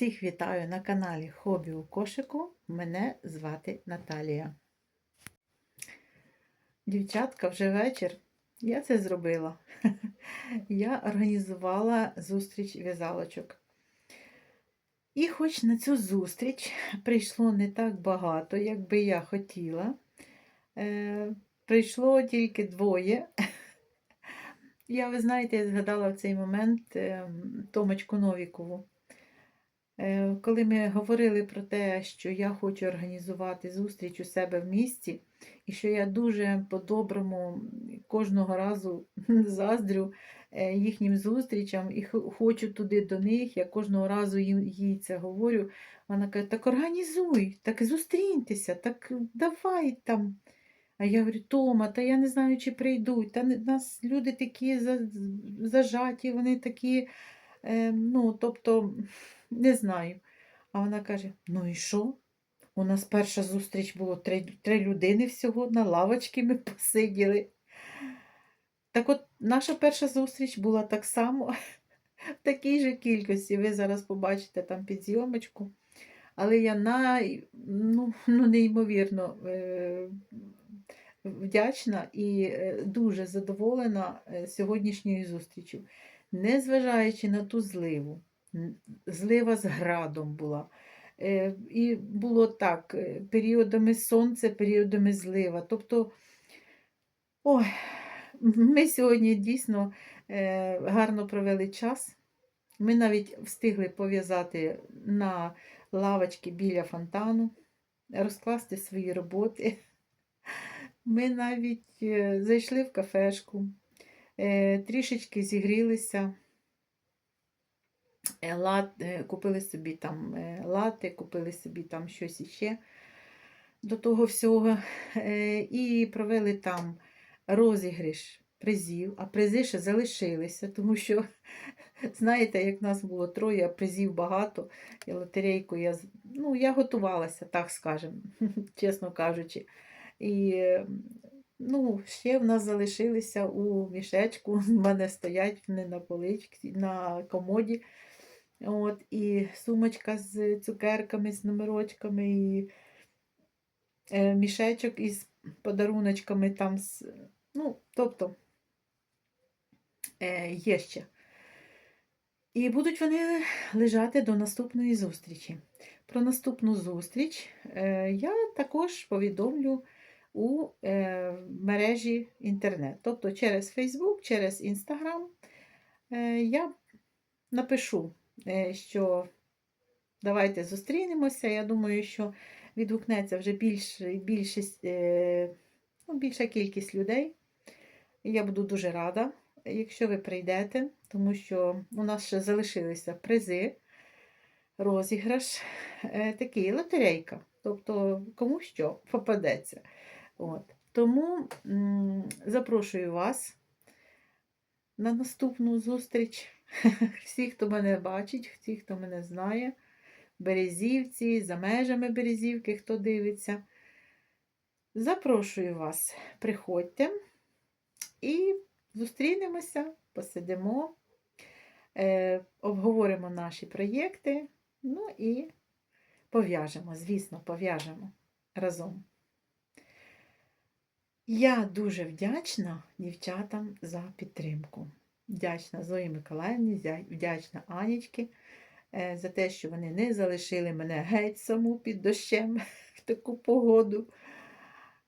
Всіх вітаю на каналі Хобі у кошику. Мене звати Наталія. Дівчатка, вже вечір. Я це зробила. Я організувала зустріч в'язалочок. І хоч на цю зустріч прийшло не так багато, як би я хотіла. Е, прийшло тільки двоє. Я, ви знаєте, згадала в цей момент е, Томочку Новікову. Е, Коли ми говорили про те, що я хочу організувати зустріч у себе в місті, і що я дуже по-доброму кожного разу заздрю е, їхнім зустрічам і хочу туди до них, я кожного разу їй це говорю. Вона каже, так організуй, так зустріньтеся, так давай там. А я говорю, Тома, та я не знаю, чи прийдуть. Та нас люди такі зажаті, вони такі, е, ну, тобто, не знаю. А вона каже: ну і що? У нас перша зустріч було три, три людини всього, на лавочці ми посиділи. Так от, наша перша зустріч була так само, в такій же кількості. Ви зараз побачите там під зйомочку. Але я най, ну, ну, неймовірно е, вдячна і е, дуже задоволена е, сьогоднішньою зустрічю. Незважаючи на ту зливу, злива з градом була. Е, І було так, е, періодами сонце, періодами злива. Тобто, ой, ми сьогодні дійсно е, гарно провели час. Ми навіть встигли пов'язати на лавочки біля фонтану, розкласти свої роботи. Ми навіть зайшли в кафешку, трішечки зігрілися, лат, е, купили собі там е, лати, купили собі там щось іще до того всього. е, І провели там розіграш призів, а призи ще залишилися, тому що, знаєте, як нас було троє, призів багато, і лотерейку я, ну, я готувалася, так скажемо, чесно кажучи. І е, ну, ще в нас залишилися у мішечку, в мене стоять вони на поличці, на комоді. От, і сумочка з цукерками, з номерочками, і е, мішечок із подаруночками там. З, ну, тобто е, є ще. І будуть вони лежати до наступної зустрічі. Про наступну зустріч е, я також повідомлю у е, мережі інтернет. Тобто через Facebook, через Instagram е, я напишу, що давайте зустрінемося. Я думаю, що відгукнеться вже більш, більшість, е, ну, більша кількість людей. Я буду дуже рада, якщо ви прийдете, тому що у нас ще залишилися призи, розіграш, е, такий лотерейка. Тобто кому що попадеться. От. Тому запрошую вас на наступну зустріч. Всі, хто мене бачить, всі, хто мене знає, Березівці, за межами Березівки, хто дивиться. Запрошую вас, приходьте і зустрінемося, посидимо, е, обговоримо наші проєкти, ну і пов'яжемо, звісно, пов'яжемо разом. Я дуже вдячна дівчатам за підтримку. Вдячна Зої Миколаївні, вдячна Анічки е, за те, що вони не залишили мене геть саму під дощем в таку погоду.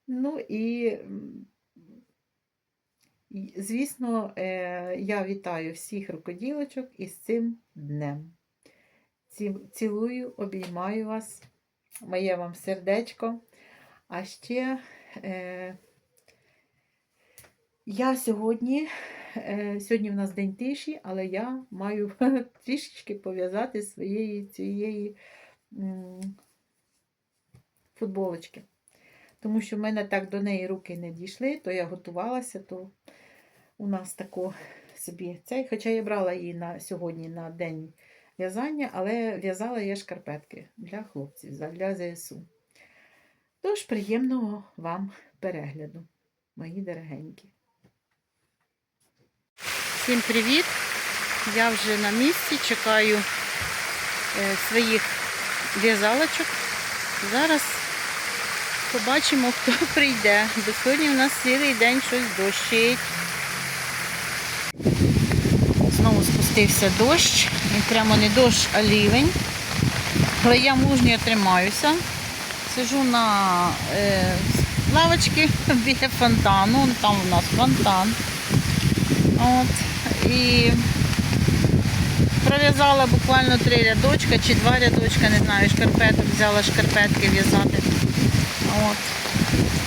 Ну і, звісно, е, я вітаю всіх рукоділочок із цим днем. Цілую, обіймаю вас, моє вам сердечко. А ще е, я сьогодні, сьогодні в нас день тиші, але я маю трішечки пов'язати своєї цієї футболочки. Тому що в мене так до неї руки не дійшли, то я готувалася, то у нас тако собі цей. Хоча я брала її на сьогодні на день в'язання, але в'язала я шкарпетки для хлопців, для ЗСУ. Тож, приємного вам перегляду, мої дорогенькі. Всім привіт! Я вже на місці чекаю е, своїх в'язалочок. Зараз побачимо, хто прийде. Бо сьогодні у нас цілий день щось дощить. Знову спустився дощ. Він прямо не дощ, а лівень. Але я мужньо тримаюся. Сижу на е, лавочці біля фонтану. Там у нас фонтан. От. І пров'язала буквально три рядочка чи два рядочка, не знаю, шкарпеток, взяла шкарпетки в'язати. От.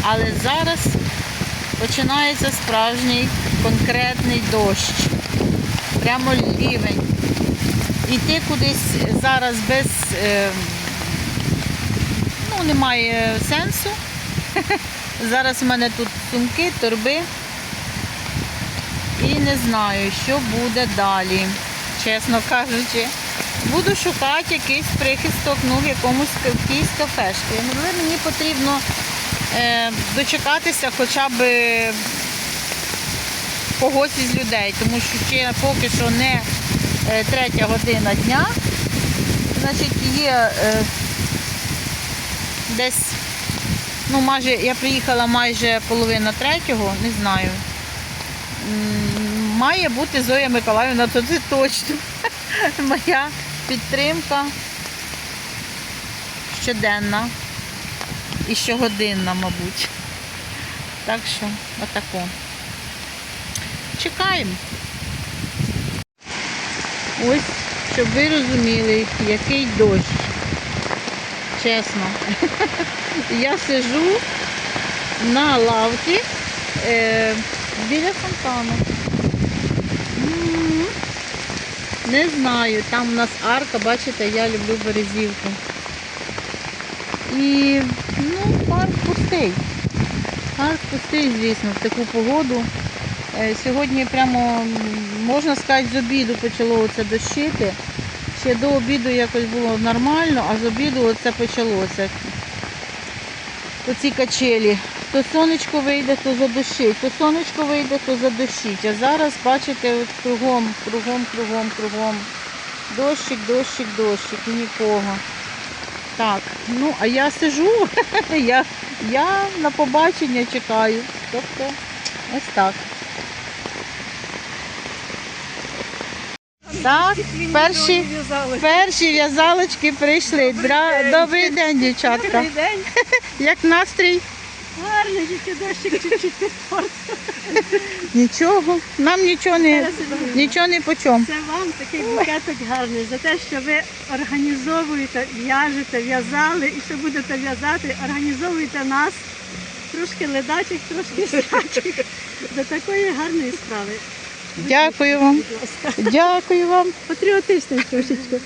Але зараз починається справжній конкретний дощ. Прямо лівень. Іти кудись зараз без е, ну, немає сенсу. Зараз у мене тут сумки, торби. Не знаю, що буде далі, чесно кажучи. Буду шукати якийсь прихисток ну, в якомусь якійсь кафешці. Але мені потрібно е, дочекатися хоча б когось із людей, тому що ще поки що не е, третя година дня. Значить, є е, десь, ну майже я приїхала майже половина третього, не знаю. Має бути Зоя Миколаївна, то це точно. Моя підтримка щоденна і щогодинна, мабуть. Так що, отако. Чекаємо. Ось, щоб ви розуміли, який дощ. Чесно. Я сижу на лавці е, біля фонтану. М, Не знаю, там у нас арка, бачите, я люблю березівку. І ну, парк пустий. Парк пустий, звісно, в таку погоду. Е, Сьогодні прямо, можна сказати, з обіду почало це дощити. Ще до обіду якось було нормально, а з обіду оце почалося. Оці качелі. То сонечко вийде, то задушить, то сонечко вийде, то задушить. А зараз, бачите, от кругом, кругом, кругом, кругом. Дощик, дощик, дощик і нікого. Так, ну а я сижу, я, я на побачення чекаю. Тобто ось так. Так, перші, перші в'язалочки прийшли. Дра- Добрий день, дівчатка. Добрий день. Як настрій? Гарний, тільки дощик чуть-чуть підпортив. Нічого. Нам нічого не, нічого не по чому. Це вам такий букетик гарний за те, що ви організовуєте, в'яжете, в'язали і ще будете в'язати, організовуєте нас, трошки ледачих, трошки сячих, до такої гарної справи. Дякую вам. Дякую вам. Патріотично трошечки.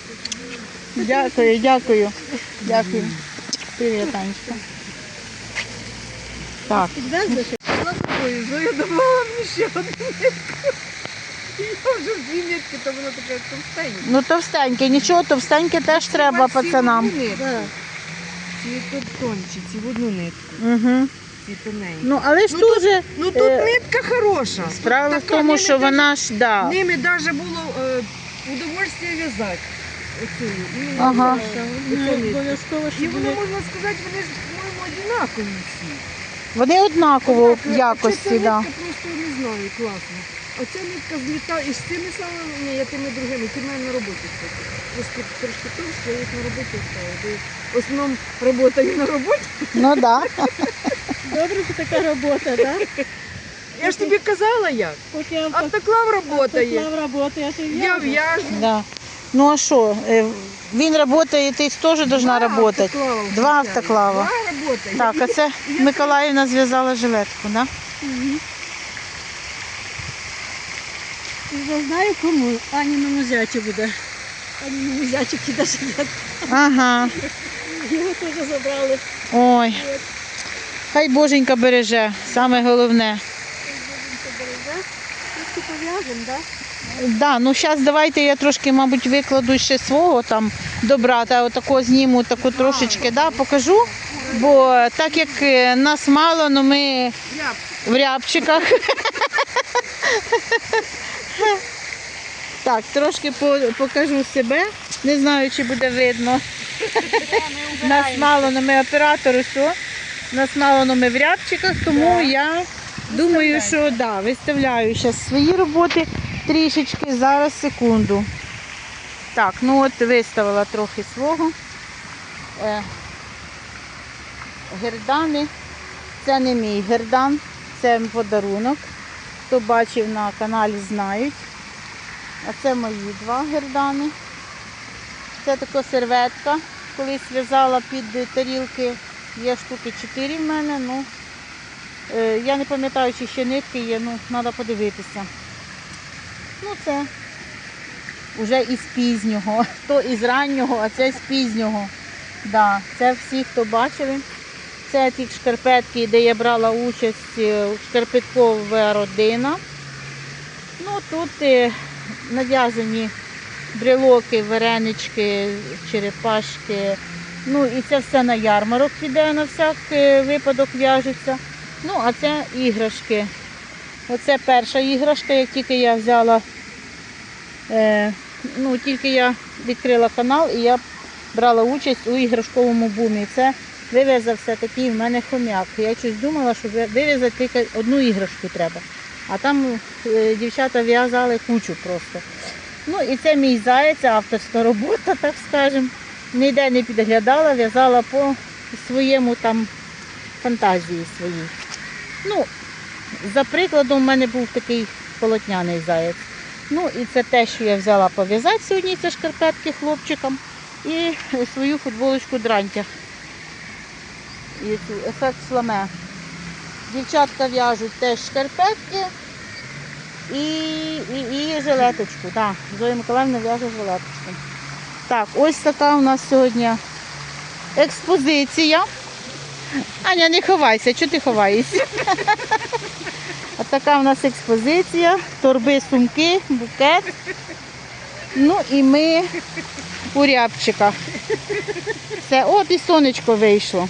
Дякую, дякую. Дякую. Привіт, Анечка. Так. Ще? Ой, давала мені ще одну нитку. Я вже дві нитки, то воно таке товстеньке. Ну товстеньке, нічого, товстеньке теж треба пацанам. Ці тут тонші, ці в одну нитку, Угу. Ці тоненькі. Ну, але ж Ну, дуже Ну тут Е, нитка хороша. Тут справа в така, тому, що даже- вона ж, да. Ними навіть було е, удовольствие в'язати. Оцю, іменно Ага. Ну. Обов'язково, І щоб воно, були можна сказати, вони ж, по-моєму, однакові всі. Вони однаково в Однакові. якості, так. да. нитка просто не знаю, класно. Оця нитка злітає і з цими самими, ні, я тими другими, ті в мене на роботі кстати. Трошки, трошки товсті, я їх на роботі ставила. бо В основному працюю на роботі. Ну да. добре, що така робота, так? Я ж тобі казала як. Поки Автоклав працює. автоклав працює, я Я в'яжу. да. Ну а що? е, Він працює, ти теж повинна працювати. автоклава Два автоклава. Два. Так, а це Миколаївна зв'язала жилетку, да? Вже знаю кому. Аніному зяті буде. Аніному зяті піде. Ага. Його теж забрали. Ой. Хай Боженька береже, саме головне. Трошки пов'яжемо, так? Да, ну зараз давайте я трошки, мабуть, викладу ще свого там добра, та отако зніму таку трошечки, да, покажу. Бо так як е, нас мало, ну ми в рябчиках. Так, трошки покажу себе. Не знаю, чи буде видно. Нас мало, ми оператори, що? Нас мало, ми в рябчиках, тому я думаю, що да, виставляю зараз свої роботи трішечки. Зараз секунду. Так, ну от виставила трохи свого. Е, гердани. Це не мій гердан, це подарунок. Хто бачив на каналі, знають. А це мої два гердани. Це така серветка. Колись в'язала під тарілки. Є штуки 4 в мене. Ну, е, я не пам'ятаю, чи ще нитки є, ну, треба подивитися. Ну, це вже із пізнього. То із раннього, а це з пізнього. Да, це всі, хто бачили. Це ті шкарпетки, де я брала участь е, шкарпеткова родина. Ну, тут е, нав'язані брелоки, варенички, черепашки. Ну і це все на ярмарок піде, на всяк е, випадок в'яжеться. Ну, а це іграшки. Оце перша іграшка, як тільки я взяла, е, ну, тільки я відкрила канал і я брала участь у іграшковому бумі. Це вив'язався такий в мене хомяк. Я щось думала, що ви- вив'язати тільки одну іграшку треба. А там е, дівчата в'язали кучу просто. Ну і це мій заяць, авторська робота, так скажемо. Ніде не підглядала, в'язала по своєму там фантазії своїй. Ну, за прикладом, у мене був такий полотняний заяць. Ну і це те, що я взяла пов'язати сьогодні, це шкарпетки хлопчикам. І свою футболочку дрантя. І ефект сламе. Дівчатка в'яжуть теж шкарпетки і, і, і жилеточку. Так, Зоя Миколаївна в'яже жилеточку. Так, ось така у нас сьогодні експозиція. Аня, не ховайся, чого ти ховаєшся? Ось така у нас експозиція, торби, сумки, букет. Ну і ми у рябчиках. Все, от і сонечко вийшло.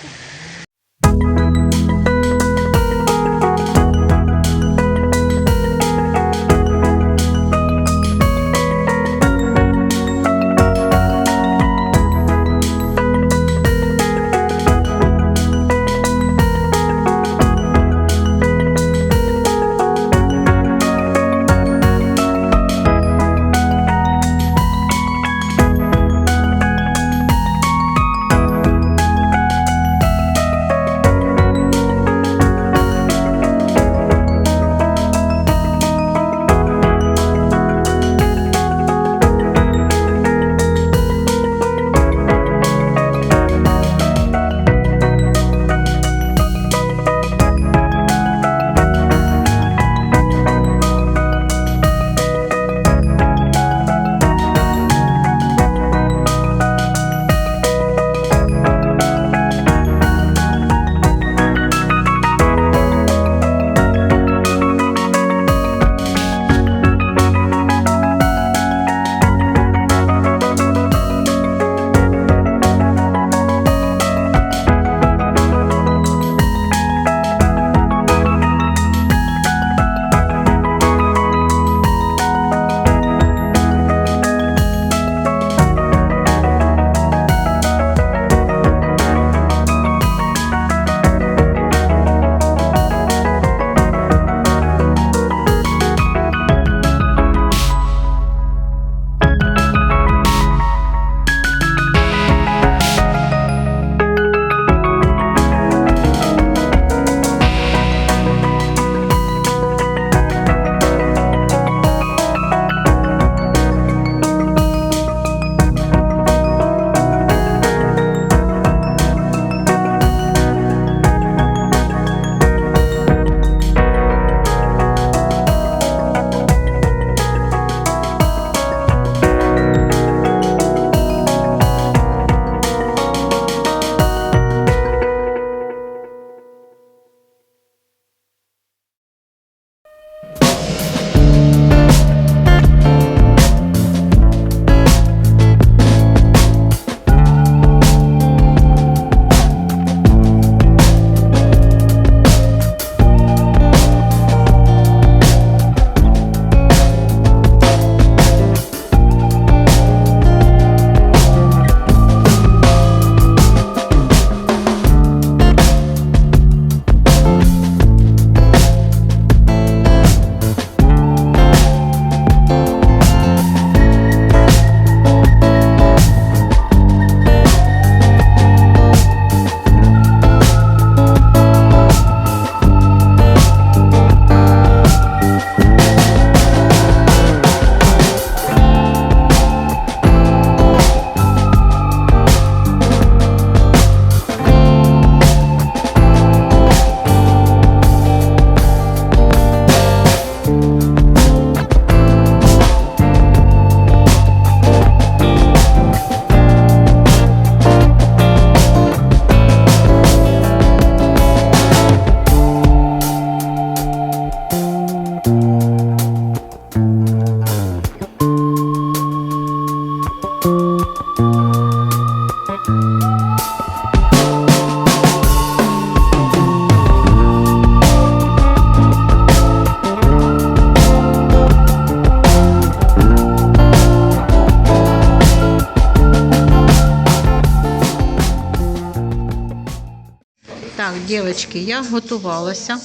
дівчатки, я готувалася.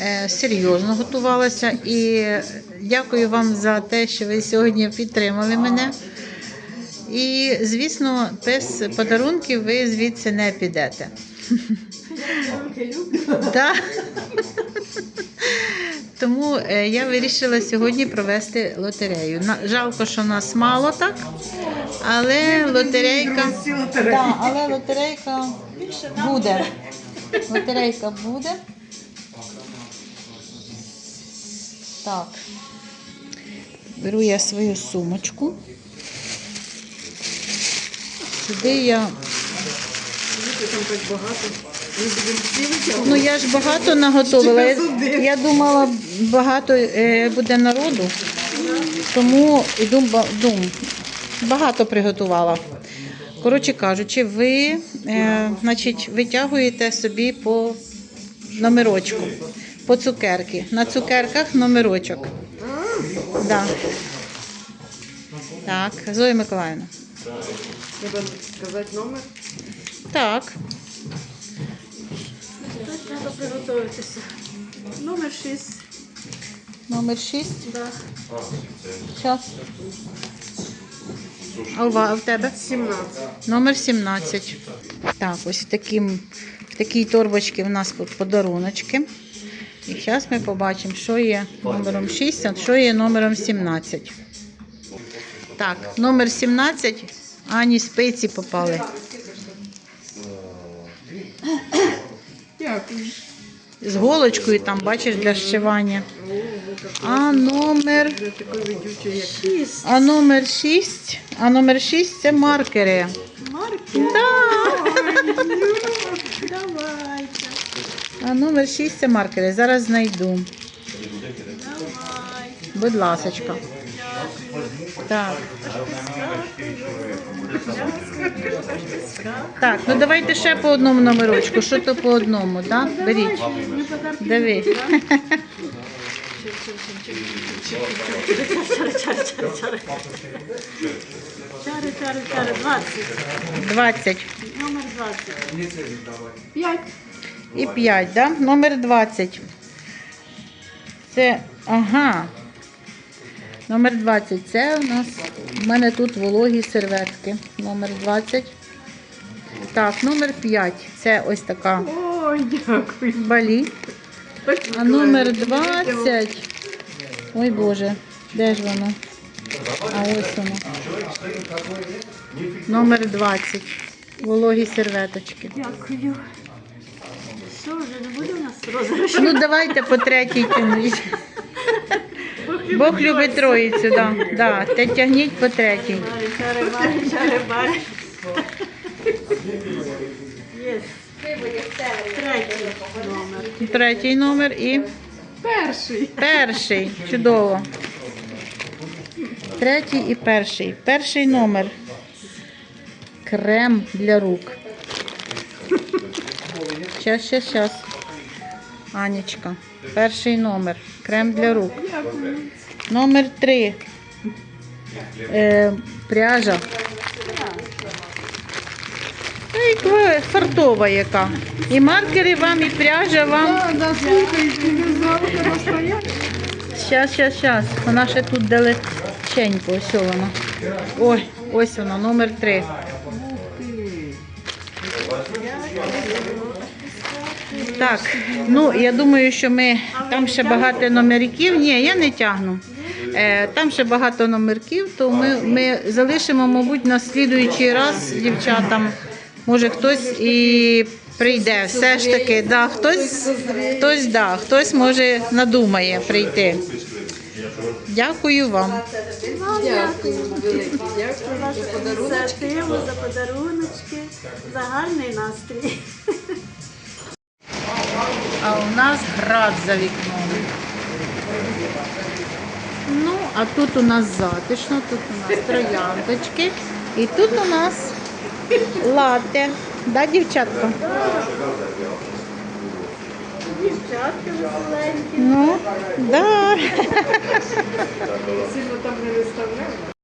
е, Серйозно готувалася і дякую вам за те, що ви сьогодні підтримали мене. І, звісно, без подарунків ви звідси не підете. Тому е, я вирішила сьогодні провести лотерею. Жалко, що нас мало так, але лотерейка. Да, але лотерейка буде. Лотерейка буде. Так. Беру я свою сумочку. Сюди я. Ну я ж багато наготовила. Я, думала, багато е, буде народу, тому ба- дум, багато приготувала. Коротше кажучи, ви е, значить, витягуєте собі по номерочку, по цукерки. На цукерках номерочок. Да. Так, Зоя Миколаївна. Треба сказати номер. Так. Тут треба приготуватися. Номер 6. Номер 6. Да. Час. А у в тебе? 17. Номер 17. Так, ось в, таким, в такій торбочці в нас тут подаруночки. І зараз ми побачимо, що є номером 6, а що є номером 17. Так, номер 17. Ані спиці попали. Дякую. З голочкою там, бачиш, для зшивання. А номер. Вже такий видючий, як 6. А номер 6. А номер 6 це маркери. Марки. Да. Давайте. А номер 6 це маркери. Зараз знайду. Давай. Будь ласочка. Так. Так, ну давайте ще по одному номерочку. Що то по одному, так? Беріть. Ми подарки. Диви. Чари, чари, чари. 20. 20. Номер 20. 5. І 5, да? Номер 20. Це, ага. Номер 20. Це у нас, у мене тут вологі серветки. Номер 20. Так, номер 5. Це ось така Ой, дякую. балі. А номер 20. Ой Боже, де ж воно? А ось воно. Номер 20. Вологі серветочки. Дякую. Що, вже не буде у нас розіграш? Ну давайте по третій тянуть. Бог любить троїцю, да. Да. Те тягніть по третій. Бари, чари, бари, чари, бари. Є. Третій номер. Третій номер і Перший. перший. Чудово. Третій і перший. Перший номер. Крем для рук. Щас, щас, щас. Анечка. Перший номер. Крем для рук. Номер три. Е, пряжа. Ей, ква- фартова яка. І маркери вам, і пряжа вам. Да, да, слухайте, ви завтра розстоять. Щас, щас, щас. Вона ще тут далеченько. Ось вона. Ой, ось вона, номер три. Так, ну я думаю, що ми там ще багато номерків. Ні, я не тягну. Е, там ще багато номерків, то ми, ми залишимо, мабуть, на слідуючий раз дівчатам. Може хтось і прийде. Все ж таки, да, хтось, хтось, да, хтось може надумає прийти. Дякую вам. Дякую, велике. За. Ініціативу, за подаруночки, за гарний настрій. А у нас град за вікном. Ну, а тут у нас затишно, тут у нас трояндочки. І тут у нас латте. Да, дівчатка? Дівчатки веселенькі. Ну, да. Сильно там не виставляємо.